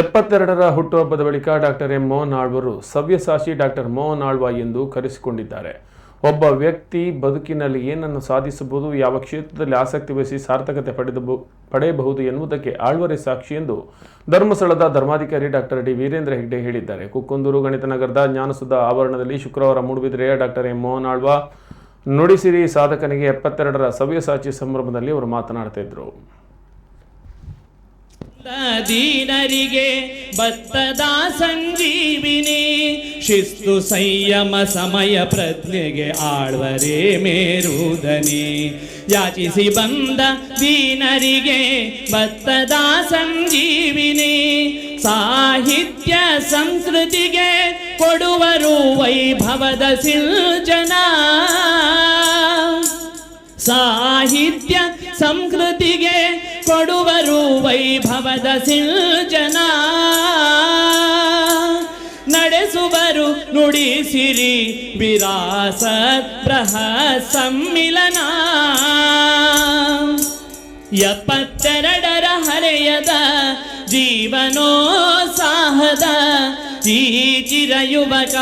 ಎಪ್ಪತ್ತೆರಡರ ಹುಟ್ಟುಹಬ್ಬದ ಬಳಿಕ doctor M Mohan ಆಳ್ವರು ಸವ್ಯಸಾಚಿ ಡಾಕ್ಟರ್ ಮೋಹನ್ ಆಳ್ವ ಎಂದು ಕರೆಸಿಕೊಂಡಿದ್ದಾರೆ. ಒಬ್ಬ ವ್ಯಕ್ತಿ ಬದುಕಿನಲ್ಲಿ ಏನನ್ನು ಸಾಧಿಸಬಹುದು, ಯಾವ ಕ್ಷೇತ್ರದಲ್ಲಿ ಆಸಕ್ತಿ ವಹಿಸಿ ಸಾರ್ಥಕತೆ ಪಡೆದ ಪಡೆಯಬಹುದು ಎನ್ನುವುದಕ್ಕೆ ಆಳ್ವರೇ ಸಾಕ್ಷಿ ಎಂದು ಧರ್ಮಸ್ಥಳದ ಧರ್ಮಾಧಿಕಾರಿ ಡಾಕ್ಟರ್ ಡಿ ವೀರೇಂದ್ರ ಹೆಗ್ಡೆ ಹೇಳಿದ್ದಾರೆ. ಕುಕ್ಕುಂದೂರು ಗಣಿತನಗರದ ಜ್ಞಾನಸುಧ ಆವರಣದಲ್ಲಿ ಶುಕ್ರವಾರ ಮೂಡುಬಿದಿರೆಯ ಡಾಕ್ಟರ್ ಎಂ ಮೋಹನ್ ಆಳ್ವ ನುಡಿಸಿರಿ ಸಾಧಕನಿಗೆ ಎಪ್ಪತ್ತೆರಡರ ಸವ್ಯಸಾಚಿ ಸಂಭ್ರಮದಲ್ಲಿ ಅವರು ಮಾತನಾಡ್ತಾ ದೀನರಿಗೆ ಭತ್ತದ ಸಂಜೀವಿನಿ ಶಿಸ್ತು ಸಂಯಮ ಸಮಯ ಪ್ರಜ್ಞೆಗೆ ಆಳ್ವರೇ ಮೇರುದನಿ. ಯಾಚಿಸಿ ಬಂದ ದೀನರಿಗೆ ಭತ್ತದ ಸಂಜೀವಿನಿ ಸಾಹಿತ್ಯ ಸಂಸ್ಕೃತಿಗೆ ಕೊಡುವರು ವೈಭವದ ಸಿಲ್ಜನ. ಸಾಹಿತ್ಯ ಸಂಸ್ಕೃತಿಗೆ ಕೊಡುವರು ವೈಭವದ ಸಿಂಚನ ನಡೆಸುವರು ನುಡಿಸಿರಿ ವಿರಾಸ ಬೃಹ ಸಮ್ಮಿಲನ ಎಪ್ಪತ್ತೆರಡರ ಹರೆಯದ ಜೀವನೋತ್ಸಾಹದ ಈ ಚಿರ ಯುವಕ